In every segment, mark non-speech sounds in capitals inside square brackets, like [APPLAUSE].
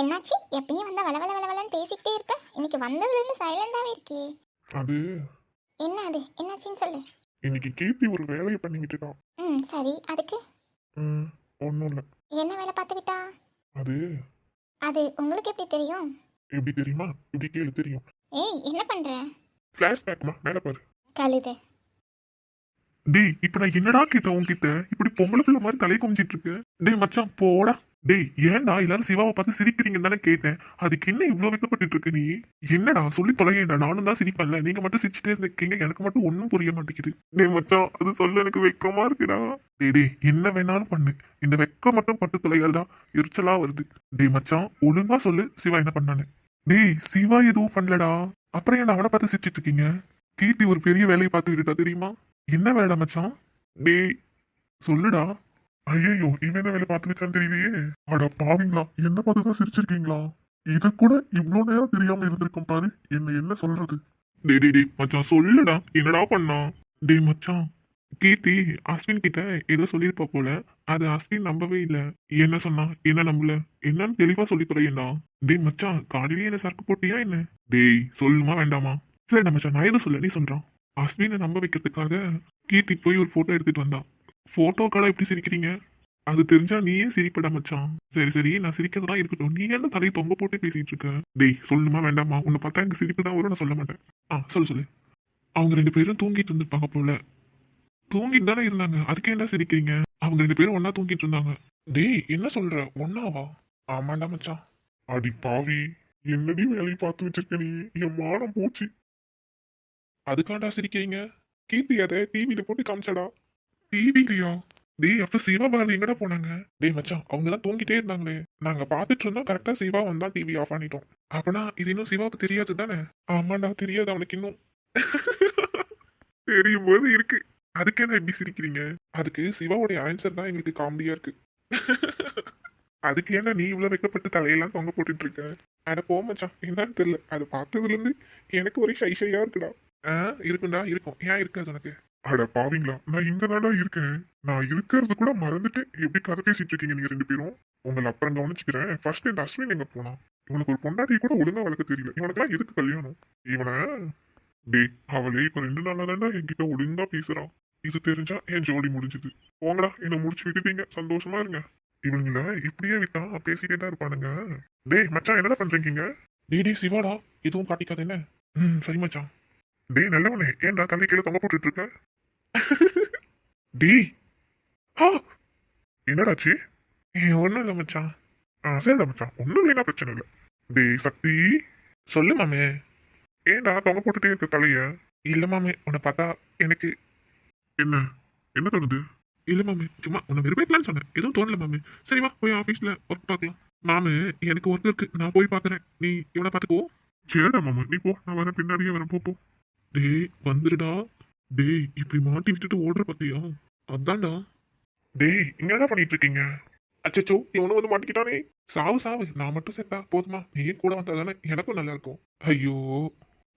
என்னாச்சு? எப்பயும் வந்தா வள வள வளவலன்னு பேசிக்கிட்டே இருப்ப. இன்னைக்கு வந்ததுலேருந்து சைலண்டாகவே இருக்கே அது? என்ன அது? என்னாச்சுன்னு சொல்லு. இன்னைக்கு கேபி ஒரு வேலையை பண்ணிக்கிட்டு இருக்கான். ம் சரி. அதுக்கு? ம் ஒன்றும் இல்லை. என்ன வேலை பார்த்து விட்டா? அது? அது உங்களுக்கு எப்படி தெரியும்? எப்படி தெரியுமா? இப்படி கேளு தெரியும். ஏய் என்ன பண்ற? ஃப்ளாஷ் பேக்மா மேலே பாரு. கழுது. டேய் இப்போ நான் என்னடா கேட்டேன் உன்கிட்ட? இப்படி பொம்பளை பிள்ளை மாதிரி தலை குமிச்சிட்டு இருக்கு. டேய் மச்சான் போடா. டேய் ஏன்டா எல்லாரும் சிவாவை பார்த்து சிரிக்கிறீங்கன்னு தானே கேட்டேன். அதுக்கு என்ன இவ்வளோ வைக்கப்பட்டு இருக்க நீ? என்னடா சொல்லி தொலைங்கடா நானும் தான் சிரிப்பேன்ல. நீங்க மட்டும் சிரிச்சுட்டே இருந்திருக்கீங்க எனக்கு மட்டும் ஒன்றும் புரிய மாட்டேங்குது. டேய் மச்சான் அது சொல்ல எனக்கு வெக்கமா இருக்குடா. டேய் டேய் என்ன வேணாலும் பண்ணு. இந்த வெக்கம் மட்டும் பட்டு தொலைகள் தான் எரிச்சலா வருது. டேய் மச்சான் ஒழுங்கா சொல்லு. சிவா என்ன பண்ணானு. டேய் சிவா எதுவும் பண்ணலடா. அப்புறம் என்ன அவனை பார்த்து சிரிச்சிட்டு இருக்கீங்க? கீர்த்தி ஒரு பெரிய வேலையை பார்த்து விட்டுட்டா தெரியுமா? என்ன வேலை மச்சான்? டேய் சொல்லுடா. ஐயோ இவன் என்ன வேலை பார்த்து வச்சான்னு தெரியலையே. அட பாவிங்களா என்ன பார்த்து தான் சிரிச்சிருக்கீங்களா? இது கூட இவ்வளோ நேரம் தெரியாம இருந்திருக்கும் பாரு என்ன என்ன சொல்றது? டே டே டேய் மச்சான் சொல்லுடா என்னடா பண்ணா? டேய் மச்சான் கீர்த்தி அஸ்வின் கிட்ட ஏதோ சொல்லியிருப்பா போல அது அஸ்வின் நம்பவே இல்ல. என்ன சொன்னா என்ன நம்பல? என்னன்னு தெளிவா சொல்லி தொலையண்டா. டேய் மச்சான் காலையிலேயே என்ன சரக்கு போட்டியா என்ன? டேய் சொல்லுமா வேண்டாமா? சரி மச்சான் நான் எதுவும் சொல்ல நீ சொல்றான் அஸ்வினை நம்ப வைக்கிறதுக்காக கீர்த்தி போய் ஒரு போட்டோ எடுத்துட்டு வந்தான் போட்டோக்காக எப்படி சிரிக்கிறீங்க? அது தெரிஞ்சா நீயே சிரிப்பட மச்சான். சரி சரி நான் சிரிக்கிறதெல்லாம் இருக்கட்டும். நீ என்ன தலையை தொங்க போட்டு பேசிட்டு இருக்க? டேய் சொல்லுமா வேண்டாமா? உன்னை பார்த்தா எனக்கு சிரிப்பு தான் வரும் நான் சொல்ல மாட்டேன். ஆ சொல்லு சொல்லு. அவங்க ரெண்டு பேரும் தூங்கிட்டு இருந்திருப்பாங்க போல. தூங்கிட்டு தானே இருந்தாங்க. அதுக்கு என்ன சிரிக்கிறீங்க? அவங்க ரெண்டு பேரும் ஒன்னா தூங்கிட்டு இருந்தாங்க. டேய் என்ன சொல்ற? ஒன்னாவா ஆமாண்டா மச்சான். அடி பாவி. என்னடி வேலையை பார்த்து வச்சிருக்க நீ? என் மானம் போச்சு. அதுக்காண்டா சிரிக்கிறீங்க? கீர்த்தி அதை டிவியில போட்டு காமிச்சடா. டிவிலையா? டேய் அப்ப சிவா பாரதி எங்கடா போனாங்க? டேய் மச்சான் அவங்க தான் தூங்கிட்டே இருந்தாங்களே. நாங்க பாத்துட்டு இருந்தோம் கரெக்டா சிவா வந்தா டிவி ஆஃப் பண்ணிட்டோம் அப்பனா இது இன்னும் சிவாவுக்கு தெரியாது தானே? ஆமாண்டா தெரியாது அவனுக்கு இன்னும். தெரியும் போது இருக்கு. அதுக்கு என்ன எப்படி சிரிக்கிறீங்க? அதுக்கு சிவாவுடைய ஆன்சர் தான் எங்களுக்கு காமெடியா இருக்கு. அதுக்கு ஏன்னா நீ இவ்வளவு வைக்கப்பட்டு தலையெல்லாம் தொங்க போட்டுட்டு இருக்க? அட போ மச்சான். என்னன்னு தெரியல. அது பார்த்ததுல இருந்து எனக்கு ஒரே ஷை ஷையா இருக்குடா. ஆ இருக்கும்டா இருக்கும். ஏன் இருக்காது உனக்கு? அட பாவீங்களா நான் இங்க தான்டா இருக்கேன். நான் இருக்கிறது கூட மறந்துட்டு எப்படி கதை பேசிட்டு இருக்கீங்க நீங்க ரெண்டு பேரும்? உங்களை அப்புறம் கவனிச்சுக்கிறேன். ஃபர்ஸ்ட் இந்த அஸ்வின் எங்க போனான்? இவனுக்கு ஒரு பொண்டாட்டி கூட ஒழுங்கா வளர்க்க தெரியல. இவனுக்குலாம் எதுக்கு கல்யாணம்? இவனை டேய் அவளே இப்ப ரெண்டு நாளா தான்டா என்கிட்ட ஒழுங்கா பேசுறான் இது தெரிஞ்சா என் ஜோடி முடிஞ்சது. போங்கடா என்ன முடிச்சு விட்டுட்டீங்க. சந்தோஷமா இருங்க. இவனுங்கள இப்படியே விட்டா பேசிட்டே தான் இருப்பானுங்க. டேய் மச்சான் என்னடா பண்றீங்க டேய் சிவாடா எதுவும் காட்டிக்காத என்ன? ம் சரி மச்சான். டேய் நல்லவனே. ஏன்டா தலை கீழே தொங்க போட்டுட்டு இருக்க டேய். ஆ. என்னடாச்சு ஒன்றும் இல்லை மச்சான். ஆ சரிடா மச்சான். ஒன்றும் இல்லைனா பிரச்சனை இல்லை. டேய் சக்தி. சொல்லு மாமே. ஏன்டா தொங்க போட்டுட்டே இருக்க தலைய? இல்ல மாமே. உன்னை பார்த்தா எனக்கு என்ன? என்ன தோணுது? இல்ல மாமே. சும்மா உன்னை வெறுப்பேக்கலாம்னு சொன்னேன். எதுவும் தோணல மாமே. சரி வா போய் ஆஃபீஸ்ல ஒர்க் பார்க்கலாம். மாமே எனக்கு ஒர்க் இருக்கு. நான் போய் பார்க்கறேன். நீ இவனை பார்த்துக்கோ. சரிடா மாமா. நீ போ. நான் வரேன். பின்னாடியே வரேன். போ. டேய் வந்துடுடா. டேய் இப்படி மாட்டி விட்டுட்டு ஓடுற பத்தியா? அதான்டா. டேய் என்னடா பண்ணிட்டு இருக்கீங்க அச்சச்சோ இவனும் வந்து மாட்டிக்கிட்டானே. சாவு சாவு நான் மட்டும் செத்தா போதுமா? நீ கூட வந்தாதானே எனக்கும் நல்லா இருக்கும் ஐயோ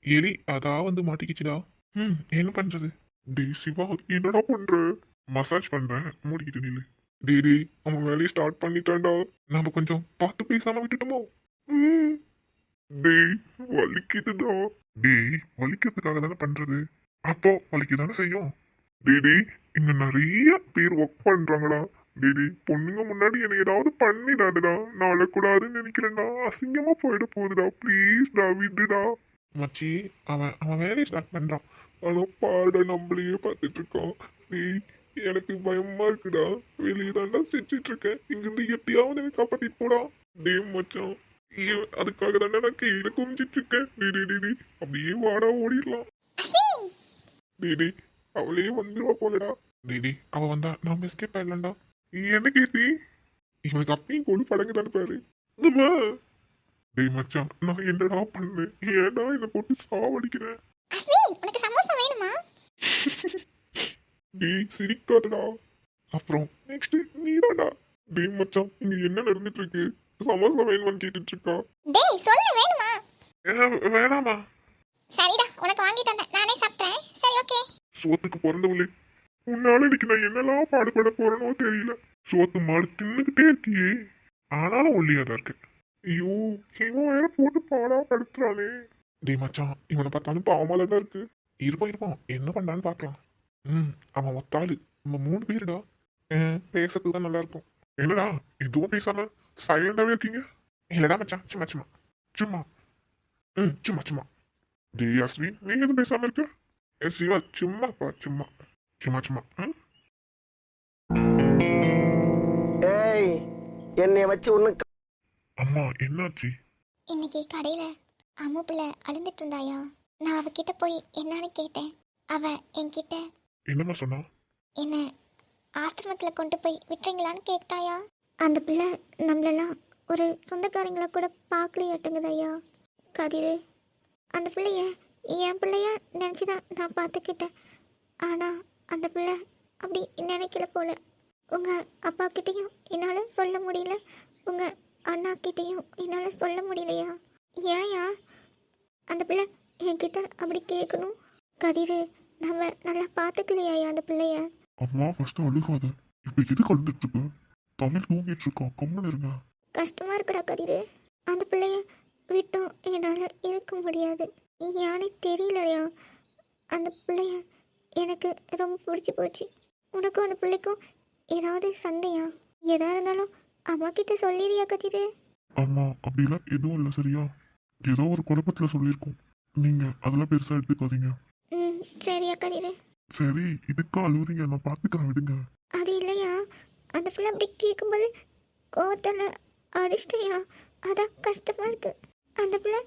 எலி அதா வந்து மாட்டிக்கிச்சுடா. ம் என்ன பண்றது? டேய் சிவா என்னடா பண்ற? மசாஜ் பண்றேன். மூடிக்கிட்டு நில்லு. டேய் டேய் அவன் வேலையை ஸ்டார்ட் பண்ணிட்டான்டா. நாம கொஞ்சம் பார்த்து பேசாம விட்டுட்டோமோ? ம் டேய் வலிக்குதுடா. டேய் வலிக்கிறதுக்காக தானே பண்றது? அப்போ வலிக்கதானே செய்யும். டேடி இங்க நிறைய பேர் ஒர்க் பண்றாங்கடா. டேடி பொண்ணுங்க முன்னாடி என்னை ஏதாவது பண்ணிடாதுடா. நாளை அழக்கூடாதுன்னு நினைக்கிறேன்டா. அசிங்கமா போயிட போகுதுடா. ப்ளீஸ்டா விடுடா. மச்சி அவன் அவன் வேலையை ஸ்டார்ட் பண்றான். ஆனா பாட நம்மளையே பார்த்துட்டு இருக்கான். டேய் எனக்கு பயமா இருக்குடா. வெளியே தாண்டா சிரிச்சிட்டு இருக்கேன். இங்கிருந்து எப்படியாவது எனக்கு காப்பாத்திட்டு போடா. டேம் மச்சான் அதுக்காக தானே நான் கீழே குமிச்சிட்டு இருக்கேன். டேய் டேய், டேய் டேய் அப்படியே வாடா ஓடிடலாம். டேய் அவளே வந்துருவா போலடா. டேய் அவ வந்தா நாம எஸ்கேப் ஆயிடலாம்டா. என்ன கீர்த்தி இவனுக்கு அப்பயும் கொடு படங்கு தானே பாரு. டேய் மச்சான் நான் என்னடா பண்ணேன்? ஏன்டா என்னை போட்டு சாவடிக்கிறேன் [LAUGHS] டேய் சிரிக்காதடா. அப்புறம் நெக்ஸ்ட் நீதாடா டேய் மச்சான் இங்க என்ன நடந்துட்டு இருக்கு? சமோசா வேணுமான்னு கேட்டுட்டு இருக்கா டேய் சொல்லு வேணுமா? வேணாமா. சரிடா உனக்கு வாங்கிட்டு வந்தேன். நானே சாப்பிட்டேன் சரி ஓகே. சோத்துக்கு பிறந்தவளே உன்னால இன்னைக்கு நான் என்னெல்லாம் பாடுபட போறேனோ தெரியல. சோத்து மாடு தின்னுக்கிட்டே இருக்கியே. ஆனாலும் ஒல்லியாதான் இருக்கு. ஐயோ இவன் வேற போட்டு பாடா படுத்துறானே. டேய் மச்சான் இவனை பார்த்தாலும் பாவமா தான் இருக்கு. இருப்பான் இருப்பான் என்ன பண்றான்னு பார்க்கலாம். ம் அவன் ஒத்தாளு. நம்ம மூணு பேருடா. பேசுறதுக்கு தான் நல்லா இருக்கும். என்னடா எதுவும் பேசாம சைலண்டாவே இருக்கீங்க? இல்லடா மச்சான் சும்மா சும்மா. சும்மா. ம். சும்மா சும்மா. டேய் அஸ்வின் நீ எதுவும் பேசாம இருக்க? ஏ சிவா சும்மாப்பா சும்மா. சும்மா சும்மா. ம்? ஏய் என்னை வச்சு ஒன்று அம்மா என்னாச்சு? இன்னைக்கு கடையில அம்மு பிள்ளை அழுந்துட்டு இருந்தாயா? நான் அவகிட்ட போய் என்னன்னு கேட்டேன். அவ என்கிட்ட என்னம்மா சொன்னா? என்ன ஆசிரமத்துல கொண்டு போய் விட்டுறீங்களான்னு கேட்டாயா? அந்த பிள்ளை நம்மளெல்லாம் ஒரு சொந்தக்காரங்கள கூட பார்க்கலையாட்டுங்குதாயா கதிரு அந்த பிள்ளைய என் பிள்ளையா நினச்சிதான் நான் பார்த்துக்கிட்டேன். ஆனால் அந்த பிள்ளை அப்படி நினைக்கல போல. உங்கள் அப்பா கிட்டேயும் என்னால் சொல்ல முடியல. உங்கள் அண்ணா கிட்டேயும் என்னால் சொல்ல முடியலையா? ஏயா அந்த பிள்ளை என்கிட்ட அப்படி கேட்கணும். கதிர் நம்ம நல்லா பார்த்துக்கலையா அந்த பிள்ளைய? அம்மா ஃபஸ்ட்டு அழுகாத. இப்போ எதுக்கு அழுந்துட்டு தமிழ் தூங்கிட்டு இருக்கான் கம்மன் இருங்க. கஷ்டமா இருக்குடா கதிரு. அந்த பிள்ளைய விட்டும் என்னால் இருக்க முடியாது. யானே தெரியலையா அந்த பிள்ளைய எனக்கு ரொம்ப பிடிச்சி போச்சு. உனக்கும் அந்த பிள்ளைக்கும் ஏதாவது சண்டையா? எதா இருந்தாலும் அம்மா கிட்ட சொல்லிடுறியா கதிரு? அம்மா அப்படிலாம் எதுவும் இல்லை சரியா? ஏதோ ஒரு குழப்பத்துல சொல்லியிருக்கோம். நீங்க அதெல்லாம் பெருசா எடுத்துக்காதீங்க. ம் சரியா கதிரு. சரி இதுக்கா அழுவுறீங்க. நான் பாத்துக்கிறேன் விடுங்க. அது இல்லையா? அந்த பிள்ளை அப்படி கேட்கும்போது கோவத்தில் அடிச்சிட்டியா? அதான் கஷ்டமாக இருக்கு. அந்த பிள்ளை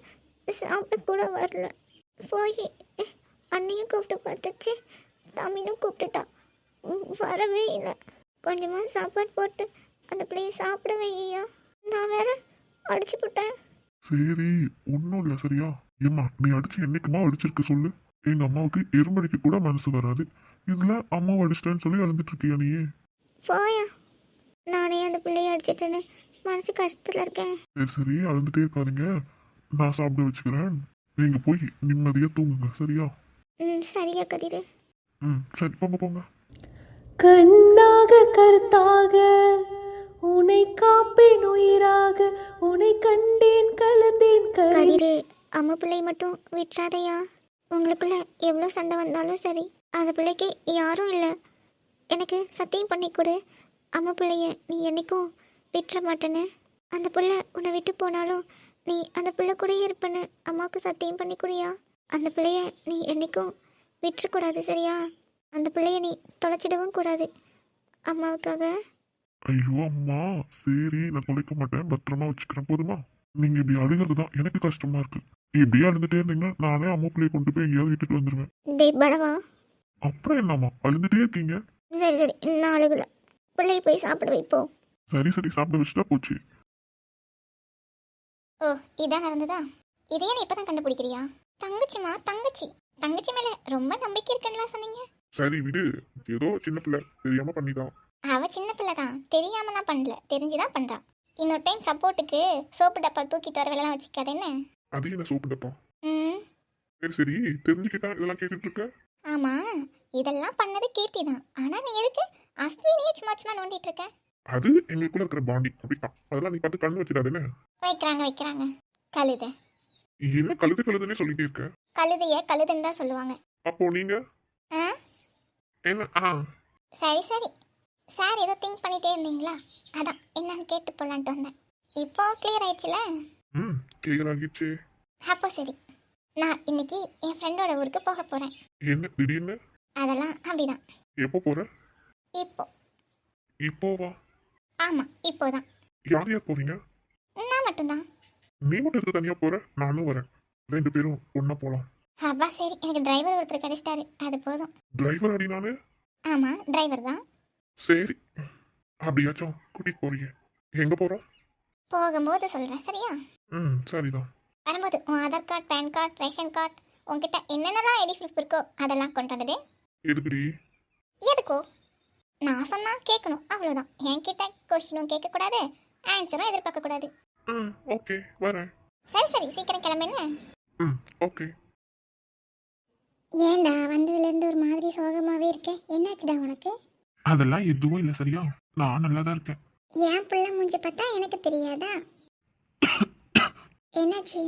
சாப்பிட கூட வரல. போய் அண்ணையும் கூப்பிட்டு பார்த்துச்சு. தம்பினும் கூப்பிட்டுட்டா. ம், வரவே இல்லை. கொஞ்சமாக சாப்பாடு போட்டு அந்த பிள்ளைய சாப்பிட வையா நான் வேற அடிச்சு போட்டேன். சரி ஒன்றும் இல்லை சரியா? ஏம்மா நீ அடிச்சு என்னைக்குமா அடிச்சிருக்க சொல்லு? எங்க அம்மாவுக்கு எறும்படிக்கு கூட மனசு வராது. இதுல அம்மாவை அடிச்சிட்டேன்னு சொல்லி அழுந்துட்டு இருக்கியா நீ போயா. நானே அந்த பிள்ளைய அடிச்சிட்டேன்னு மனசு கஷ்டத்தில் இருக்கேன். சரி சரி அழுந்துட்டே இருக்காதீங்க. நான் சாப்பிட வச்சுக்கிறேன். நீங்க போய் நிம்மதியா தூங்குங்க சரியா? ம் சரியா கதிரு. ம் சரி போங்க போங்க. கண்ணாக கருத்தாக உன்னை காப்பேன் உயிராக உன்னை கண்டேன் கலந்தேன் கரை கதிரு அம்மா பிள்ளை மட்டும் விட்டுறாதையா? உங்களுக்குள்ள எவ்வளோ சண்டை வந்தாலும் சரி அந்த பிள்ளைக்கு யாரும் இல்லை. எனக்கு சத்தியம் பண்ணி கொடு. அம்மா பிள்ளைய நீ என்னைக்கும் விட்டுற மாட்டேன்னு? அந்த பிள்ளை உன்னை விட்டு போனாலும் நீ அந்த பிள்ளை கூடயே இருப்பேன்னு அம்மாவுக்கு சத்தியம் பண்ணி கொடியா அந்த பிள்ளைய நீ என்னைக்கும் விட்டுறக்கூடாது சரியா? அந்த பிள்ளைய நீ தொலைச்சிடவும் கூடாது. அம்மாவுக்காக. ஐயோ அம்மா. சரி நான் தொலைக்க மாட்டேன். பத்திரமா வச்சுக்கிறேன். போதுமா? நீங்க இப்படி அழுகிறது தான் எனக்கு கஷ்டமா இருக்கு. இப்படியே அழுதுட்டே இருந்தீங்கன்னா நானே அம்மா பிள்ளைய கொண்டு போய் எங்கேயாவது விட்டுட்டு வந்துருவேன். டே படவா? அப்புறம் என்னம்மா? அழுதுட்டே இருக்கீங்க? சரி சரி. நான் அழுகல. பிள்ளைய போய் சாப்பிட வைப்போம். சரி சரி சாப்பிட வச்சுட்டா போச்சு. ஓ இதான் நடந்ததா? இதையே நீ இப்பதான் கண்டுபிடிக்கிறியா? தங்கச்சிமா தங்கச்சி. தங்கச்சி மேல ரொம்ப நம்பிக்கை இருக்குன்னுலாம் சொன்னீங்க. சரி விடு. ஏதோ சின்ன பிள்ளை தெரியாம பண்ணிதான் அவ சின்ன பிள்ளை தான். தெரியாமலாம் பண்ணல. தெரிஞ்சுதான் பண்றான் இன்னொரு டைம் சப்போர்ட்டுக்கு சோப்பு டப்பா தூக்கிட்டு வர வேலைலாம் வச்சுக்காத என்ன? அது என்ன சோப்புடப்பா ம். சரி சரி. தெரிஞ்சுக்கிட்டா இதெல்லாம் கேட்டுட்டு இருக்க? ஆமா இதெல்லாம் பண்ணது கீர்த்தி தான். ஆனா நீ எதுக்கு அஸ்வினியே சும்மா சும்மா நோண்டிட்டு இருக்க? அது எங்களுக்குள்ள இருக்கிற பாண்டி. அப்படித்தான். அதெல்லாம் நீ பார்த்து கண்ணு வச்சிடாதுன்னு. வைக்கிறாங்க வைக்கிறாங்க. கழுதை. என்ன கழுது கழுதுன்னே சொல்லிட்டே இருக்க? கழுதைய கழுதுன்னு தான் சொல்லுவாங்க. அப்போ நீங்க? ஆ? என்ன? ஆ. சரி சரி. சார் ஏதோ திங்க் பண்ணிட்டே இருந்தீங்களா? அதான் என்னன்னு கேட்டு போலான்ட்டு வந்தேன். இப்போ கிளியர் ஆயிடுச்சுல? ம் கிளியர் ஆகிடுச்சு. அப்போ சரி. நான் இன்னைக்கு என் ஃப்ரெண்டோட ஊருக்கு போக போகிறேன் என்ன திடீர்னு? அதெல்லாம் அப்படிதான். எப்போ போற? இப்போ. இப்போ வா. ஆமாம் இப்போதான் யார் யார் போறீங்க? நான் மட்டும்தான். நீ மட்டும் இருக்க தனியா போற? நானும் வரேன். ரெண்டு பேரும் ஒண்ணா போலாம். அப்பா சரி எனக்கு டிரைவர் ஒருத்தர் கிடைச்சிட்டாரு. அது போதும். டிரைவர் அடி நானு? ஆமாம் டிரைவர் தான். சரி. அப்படியாச்சும் கூட்டிட்டு போறீங்க. எங்க போறோம்? போகும்போது சொல்கிறேன் சரியா? ம் சரிதான். வரும்போது உன் Aadhaar card PAN card ration card உன்கிட்ட என்னென்னலாம் ஐடி ப்ரூஃப் இருக்கோ அதெல்லாம் கொண்டு வந்துடு. எதுக்குடி? எதுக்கோ? நான் சொன்னா கேட்கணும் அவ்வளோதான் என்கிட்ட கொஸ்டினும் கேட்கக்கூடாது ஆன்சரும் எதிர்பார்க்கக்கூடாது. ம் ஓகே வரேன். சரி சரி சீக்கிரம் கிளம்புன்னு ம் ஓகே ஏன்டா வந்ததுலேருந்து ஒரு மாதிரி சோகமாகவே இருக்க? என்னாச்சுடா உனக்கு? அதெல்லாம் எதுவும் இல்லை சரியா. நான் நல்லா தான் இருக்கேன். என் பிள்ளை மூஞ்சி பார்த்தா எனக்கு தெரியாதா? என்னாச்சு?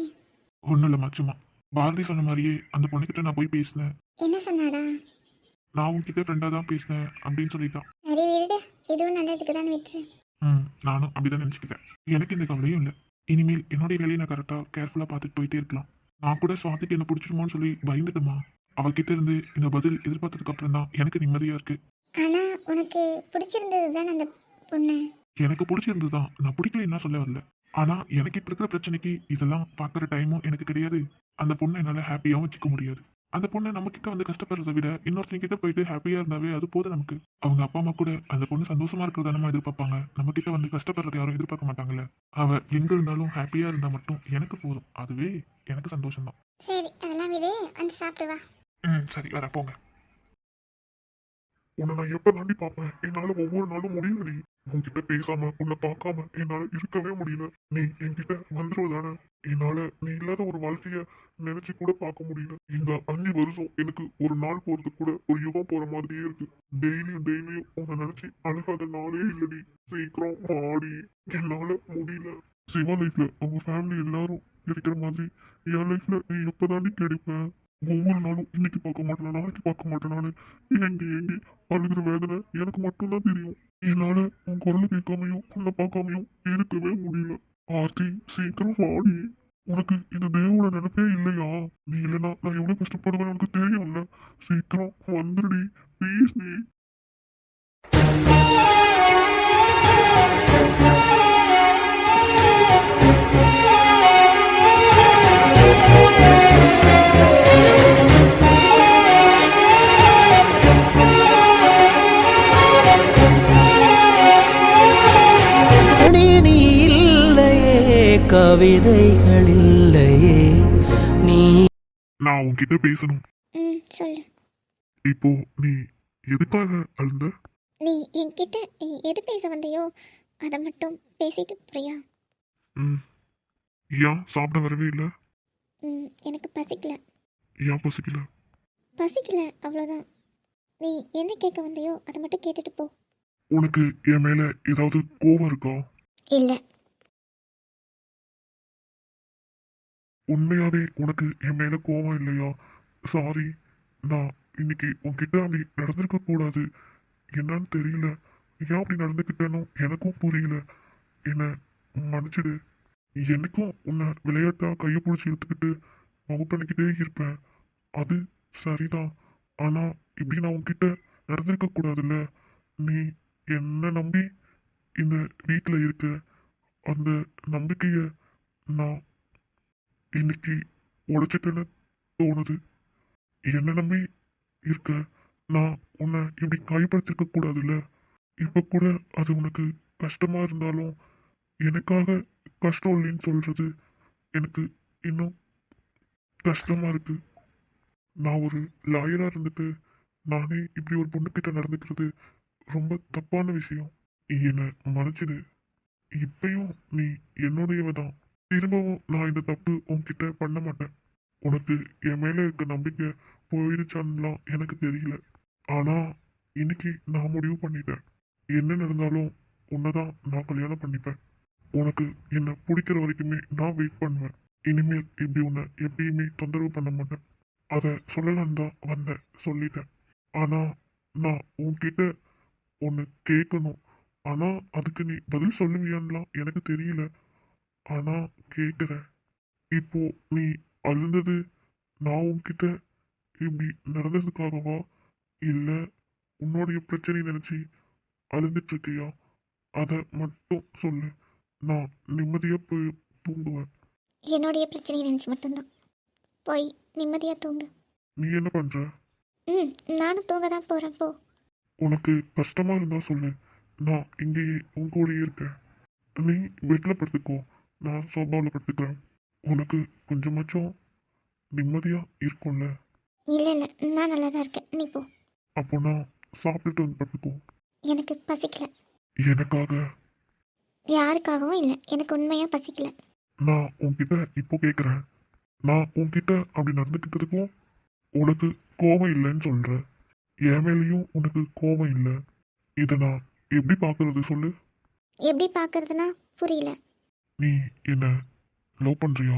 ஒன்றும் இல்லை மச்சுமா பாரதி சொன்ன மாதிரியே அந்த பொண்ணுகிட்ட நான் போய் பேசினேன். என்ன சொன்னாடா நான் உன்கிட்ட ஃப்ரெண்டாக தான் பேசினேன் அப்படின்னு சொல்லிட்டான் சரி விடு. இதுவும் நல்லதுக்கு தான் விட்டுரு. ம் நானும் அப்படிதான் நினச்சிக்கிட்டேன். எனக்கு இந்த கவலையும் இல்லை. இனிமேல் என்னுடைய வேலையை நான் கரெக்டாக கேர்ஃபுல்லாக பார்த்துட்டு போயிட்டே இருக்கலாம். நான் கூட சுவாதிக்கு என்ன பிடிச்சிருமோன்னு சொல்லி பயந்துட்டேமா அவகிட்ட இருந்து இந்த பதில் எதிர்பார்த்ததுக்கு அப்புறம் தான் எனக்கு நிம்மதியாக இருக்கு. ஆனா உனக்கு பிடிச்சிருந்தது தான் அந்த பொண்ணு. எனக்கு பிடிச்சிருந்தது தான் நான் பிடிக்கலன்னா சொல்ல வரல. ஆனால் எனக்கு இப்போ இருக்கிற பிரச்சனைக்கு இதெல்லாம் பார்க்குற டைமும் எனக்கு கிடையாது. அந்த பொண்ணை என்னால் ஹாப்பியாகவும் வச்சுக்க முடியாது. அந்த பொண்ணை நம்ம கிட்ட வந்து கஷ்டப்படுறதை விட இன்னொருத்தங்க கிட்ட போயிட்டு ஹாப்பியாக இருந்தாவே அது போதும் நமக்கு. அவங்க அப்பா அம்மா கூட அந்த பொண்ணு சந்தோஷமா இருக்கிறத நம்ம எதிர்பார்ப்பாங்க. நம்ம கிட்ட வந்து கஷ்டப்படுறத யாரும் எதிர்பார்க்க மாட்டாங்கல்ல. அவ எங்க இருந்தாலும் ஹாப்பியாக இருந்தால் மட்டும் எனக்கு போதும். அதுவே எனக்கு சந்தோஷம் தான் சரி அதெல்லாம் விடு. வந்து சாப்பிட்டு வா. ம் சரி வர போங்க. உன்னை நான் எப்ப தாண்டி பார்ப்பேன்? என்னால ஒவ்வொரு நாளும் முடியலடி. உன்கிட்ட பேசாம உன்னை பார்க்காம என்னால இருக்கவே முடியல. நீ என்கிட்ட வந்துருவதான? என்னால நீ இல்லாத ஒரு வாழ்க்கைய நினைச்சு கூட பார்க்க முடியல. இந்த அஞ்சு வருஷம் எனக்கு ஒரு நாள் போறது கூட ஒரு யுகம் போற மாதிரியே இருக்கு. டெய்லியும் டெய்லியும் உன்னை நினைச்சு அழுகாத நாளே இல்லடி. சீக்கிரம் மாடி என்னால முடியல. சிவா லைஃப்ல அவங்க ஃபேமிலி எல்லாரும் இருக்கிற மாதிரி என் லைஃப்ல நீ எப்பதாண்டி கிடைப்ப? ஒவ்வொரு நாளும் இன்னைக்கு பார்க்க மாட்டேன் நாளைக்கு பார்க்க மாட்டேன் நானு ஏண்டி ஏண்டி அழுகிற வேதனை எனக்கு மட்டும்தான் தெரியும். என்னால உன் குரல் கேட்காமையும் உன்னை பார்க்காமையும் இருக்கவே முடியல. ஆர்த்தி சீக்கிரம் வாடி. உனக்கு இந்த தேவோட நினைப்பே இல்லையா? நீ இல்லைனா நான் எவ்வளவு கஷ்டப்படுவேன் உனக்கு தெரியும்ல. சீக்கிரம் வந்துடி ப்ளீஸ் நீ. மணி கவிதைகள் இல்லையே நீ நான் உன்கிட்ட பேசணும். ம் சொல்லு. இப்போ நீ எதுக்காக அழுந்த? நீ என்கிட்ட எது பேச வந்தியோ அதை மட்டும் பேசிட்டு போறியா? ம். ஏன் சாப்பிட வரவே இல்லை? ம் எனக்கு பசிக்கல. ஏன் பசிக்கல? பசிக்கல அவ்வளோதான் நீ என்ன கேட்க வந்தியோ அதை மட்டும் கேட்டுட்டு போ. உனக்கு என் மேல ஏதாவது கோவம் இருக்கா? இல்லை. உண்மையாவே உனக்கு என் மேல கோவம் இல்லையா? சாரி நான் இன்னைக்கு உன்கிட்ட அப்படி நடந்திருக்க கூடாது. என்னன்னு தெரியல. ஏன் அப்படி நடந்துக்கிட்டேனோ எனக்கும் புரியல. என்ன மன்னிச்சிடு. எனக்கும் உன்னை விளையாட்டா கையை பிடிச்சி எடுத்துக்கிட்டு லவ் பண்ணிக்கிட்டே இருப்பேன். அது சரிதான். ஆனா இப்படி நான் உன்கிட்ட நடந்திருக்க கூடாதுல்ல? நீ என்ன நம்பி இந்த வீட்டில் இருக்க. அந்த நம்பிக்கையை நான் இன்னைக்கு உழைச்சிட்டேன்னு தோணுது. என்ன நம்பி இருக்க? நான் உன்னை இப்படி காயப்படுத்திருக்க கூடாதுல்ல? இப்போ கூட அது உனக்கு கஷ்டமாக இருந்தாலும் எனக்காக கஷ்டம் இல்லைன்னு சொல்கிறது எனக்கு இன்னும் கஷ்டமாக இருக்கு. நான் ஒரு லாயராக இருந்துட்டு நானே இப்படி ஒரு பொண்ணுக்கிட்ட நடந்துக்கிறது ரொம்ப தப்பான விஷயம். என்னை மன்னிச்சிடு. இப்பயும் நீ என்னுடையவ தான். திரும்பவும் நான் இந்த தப்பு உன்கிட்ட பண்ண மாட்டேன். உனக்கு என் மேலே இருக்க நம்பிக்கை போயிடுச்சான்லாம் எனக்கு தெரியல. ஆனால் இன்னைக்கு நான் முடிவு பண்ணிட்டேன். என்ன நடந்தாலும் உன்னைதான் நான் கல்யாணம் பண்ணிப்பேன். உனக்கு என்னை பிடிக்கிற வரைக்குமே நான் வெயிட் பண்ணுவேன். இனிமேல் இப்படி உன்னை எப்பயுமே தொந்தரவு பண்ண மாட்டேன். அதை சொல்லலான்னு தான் வந்தேன் சொல்லிட்டேன். ஆனால் நான் உன்கிட்ட ஒன்று கேட்கணும். ஆனால் அதுக்கு நீ பதில் சொல்லுவியான்லாம் எனக்கு தெரியல. ஆனா கேட்குறேன் இப்போ நீ அழுந்தது நான் உன்கிட்ட இப்படி நடந்ததுக்காகவா? இல்லை உன்னுடைய பிரச்சனை நினச்சி அழுந்துட்டு இருக்கியா அதை மட்டும் சொல்லு. நான் நிம்மதியாக போய் தூங்குவேன். என்னுடைய பிரச்சனையை நினச்சி மட்டும்தான். போய் நிம்மதியாக தூங்கு. நீ என்ன பண்ணுற ம் நானும் தூங்க தான் போகிறேன் போ. உனக்கு கஷ்டமா இருந்தா சொல்லு. நான் இங்கேயே உன் கூடயே இருக்கேன். நீ பெட்டில் படுத்துக்கோ. நான் சோபாவில் படுத்துக்கிறேன். உனக்கு கொஞ்சமாச்சும் நிம்மதியா இருக்கும்ல? இல்லை இல்லை. நான் நல்லா தான் இருக்கேன். நீ போ. அப்போ நான் சாப்பிட்டுட்டு வந்து படுத்துக்கோ. எனக்கு பசிக்கல. எனக்காக? யாருக்காகவும் இல்லை. எனக்கு உண்மையாக பசிக்கல. நான் உன்கிட்ட இப்போ கேட்குறேன் நான் உன்கிட்ட அப்படி நடந்துக்கிட்டதுக்கும் உனக்கு கோபம் இல்லைன்னு சொல்ற என் மேலேயும் உனக்கு கோபம் இல்லை. இதை நான் எப்படி பார்க்கறது சொல்லு? எப்படி பார்க்கறதுனா புரியல. நீ என்ன லவ் பண்ணுறியா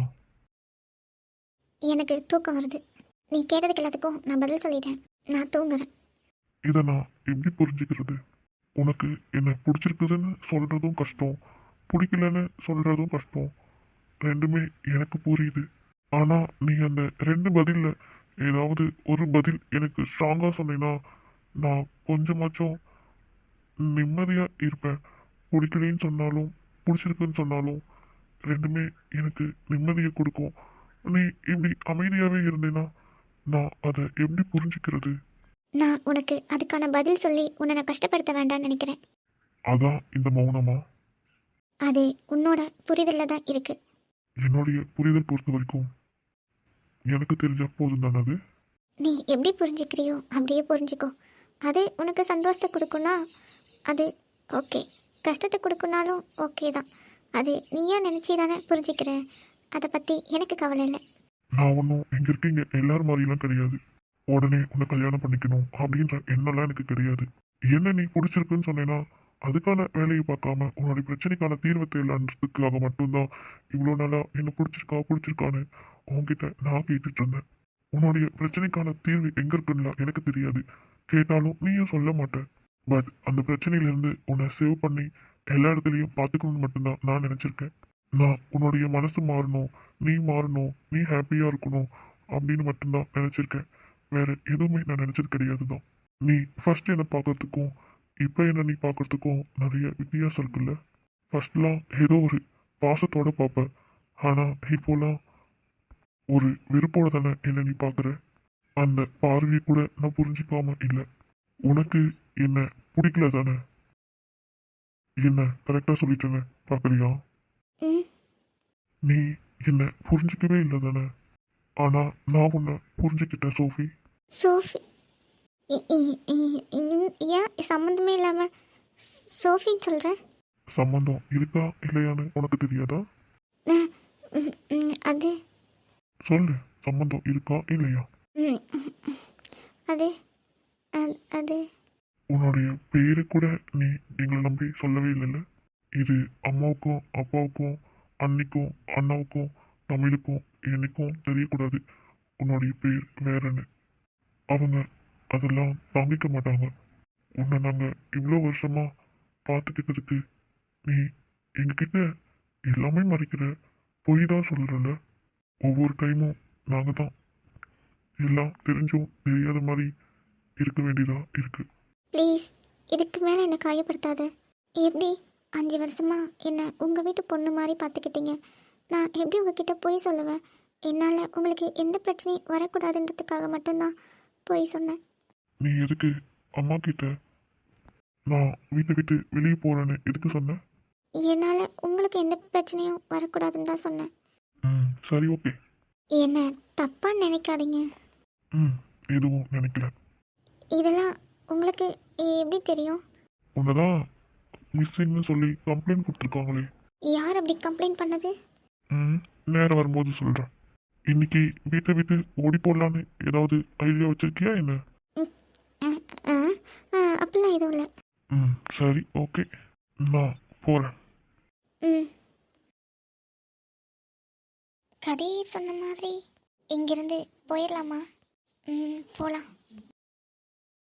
எனக்கு தூக்கம் வருது. நீ கேட்டதுக்கு எல்லாத்துக்கும் நான் பதில் சொல்லிட்டேன். நான் தூங்குறேன். இதை நான் எப்படி புரிஞ்சுக்கிறது? உனக்கு என்ன பிடிச்சிருக்குதுன்னு சொல்றதும் கஷ்டம். பிடிக்கலன்னு சொல்றதும் கஷ்டம். ரெண்டுமே எனக்கு புரியுது. ஆனா நீ அந்த ரெண்டு பதில்ல ஏதாவது ஒரு பதில் எனக்கு ஸ்ட்ராங்கா சொன்னீங்கன்னா நான் கொஞ்சமாச்சும் நிம்மதியா இருப்பேன். பிடிக்கலன்னு சொன்னாலும் பிடிச்சிருக்குன்னு சொன்னாலும் ரெண்டுமே எனக்கு நிம்மதியை கொடுக்கும். நீ இப்படி அமைதியாவே இருந்தேன்னா நான் அதை எப்படி புரிஞ்சுக்கிறது? நான் உனக்கு அதுக்கான பதில் சொல்லி உன்னை நான் கஷ்டப்படுத்த வேண்டாம்னு நினைக்கிறேன். அதான் இந்த மௌனமா? அது உன்னோட புரிதலில் தான் இருக்கு. என்னுடைய புரிதல் பொறுத்த வரைக்கும் எனக்கு தெரிஞ்ச போதும் தானே அது? நீ எப்படி புரிஞ்சுக்கிறியோ அப்படியே புரிஞ்சுக்கோ. அது உனக்கு சந்தோஷத்தை கொடுக்குன்னா அது ஓகே. கஷ்டத்தை கொடுக்குனாலும் ஓகே தான். அது நீயா நினச்சி தானே புரிஞ்சுக்கிற? அதை பற்றி எனக்கு கவலை இல்லை. நான் ஒன்றும் இங்க இருக்கீங்க எல்லாரும் மாதிரிலாம் கிடையாது. உடனே உன்னை கல்யாணம் பண்ணிக்கணும் அப்படின்ற எண்ணம்லாம் எனக்கு கிடையாது. என்ன நீ பிடிச்சிருக்குன்னு சொன்னேன்னா அதுக்கான வேலையை பார்க்காம உன்னுடைய பிரச்சனைக்கான தீர்வை தேடலான்றதுக்காக மட்டும்தான் இவ்வளோ நாளாக என்ன பிடிச்சிருக்கா பிடிச்சிருக்கான்னு உன்கிட்ட நான் கேட்டுட்டு இருந்தேன். உன்னுடைய பிரச்சனைக்கான தீர்வு எங்க இருக்குன்னா எனக்கு தெரியாது. கேட்டாலும் நீயும் சொல்ல மாட்டேன் பட் அந்த பிரச்சனையிலேருந்து உன்னை சேவ் பண்ணி எல்லா இடத்துலையும் பார்த்துக்கணும்னு மட்டும்தான் நான் நினச்சிருக்கேன். நான் உன்னுடைய மனசு மாறணும் நீ மாறணும் நீ ஹாப்பியாக இருக்கணும் அப்படின்னு மட்டும்தான் நினச்சிருக்கேன். வேறு எதுவுமே நான் நினச்சது கிடையாது தான் நீ ஃபர்ஸ்ட் என்னை பார்க்கறதுக்கும் இப்போ என்ன நீ பார்க்கறதுக்கும் நிறைய வித்தியாசம் இருக்குல்ல? ஃபஸ்ட்லாம் ஏதோ ஒரு பாசத்தோடு பார்ப்ப. ஆனால் இப்போலாம் ஒரு வெறுப்போட தானே என்ன நீ பார்க்குற. அந்த பார்வையை கூட நான் புரிஞ்சுக்காம இல்லை. உனக்கு என்ன பிடிக்கல தானே? என்ன கரெக்டாக சொல்லிட்டேன்னு பார்க்குறியா நீ என்ன புரிஞ்சிக்கவே இல்லை தானே? ஆனா நான் உன்னை புரிஞ்சுக்கிட்டேன் சோஃபி. சோஃபி ஏன் சம்மந்தமே இல்லாமல் சோஃபின்னு சொல்கிறேன் சம்மந்தம் இருக்கா இல்லையான்னு உனக்கு தெரியாதா? அது. சொல்லு சம்மந்தம் இருக்கா இல்லையா? அது- அது. உன்னுடைய பேரை கூட நீ எங்களை நம்பி சொல்லவே இல்லைல்ல? இது அம்மாவுக்கும் அப்பாவுக்கும் அன்னிக்கும் அண்ணாவுக்கும் தமிழுக்கும் எனக்கும் தெரியக்கூடாது. உன்னுடைய பேர் வேறன்னு. அவங்க அதெல்லாம் தாங்கிக்க மாட்டாங்க. உன்னை நாங்கள் இவ்வளோ வருஷமாக பார்த்துக்கிட்டதுக்கு நீ எங்ககிட்ட எல்லாமே மறைக்கிற பொய் தான் சொல்கிறல ஒவ்வொரு டைமும் நாங்கள் தான் எல்லாம் தெரிஞ்சும் தெரியாத மாதிரி இருக்க வேண்டியதாக இருக்குது ப்ளீஸ் இதுக்கு மேலே என்னை காயப்படுத்தாத. எப்படி? அஞ்சு வருஷமா என்னை உங்கள் வீட்டு பொண்ணு மாதிரி பார்த்துக்கிட்டீங்க. நான் எப்படி உங்ககிட்ட போய் சொல்லுவேன்? என்னால் உங்களுக்கு எந்த பிரச்சனையும் வரக்கூடாதுன்றதுக்காக மட்டும்தான் போய் சொன்னேன். நீ எதுக்கு அம்மா கிட்ட? நான் வீட்டை விட்டு வெளியே போறேன்னு எதுக்கு சொன்ன? என்னால் உங்களுக்கு எந்த பிரச்சனையும் வரக்கூடாதுன்னு தான் சொன்னேன். ம் சரி ஓகே. என்னை தப்பாக நினைக்காதீங்க. ம் எதுவும் நினைக்கல. இதெல்லாம் உங்களுக்கு எப்படி தெரியும்? உன்னதான் மிஸ்ஸிங்னு சொல்லி கம்ப்ளைண்ட் கொடுத்துருக்காங்களே. யார் அப்படி கம்ப்ளைண்ட் பண்ணது? ம் நேரம் வரும்போது சொல்கிறேன் இன்னைக்கு வீட்டை விட்டு ஓடி போடலான்னு ஏதாவது ஐடியா வச்சிருக்கியா என்ன? அப்படிலாம் எதுவும் இல்லை. ம் சரி ஓகே நான் போகிறேன் ம். கதையை சொன்ன மாதிரி இங்கிருந்து போயிடலாமா? ம் போகலாம்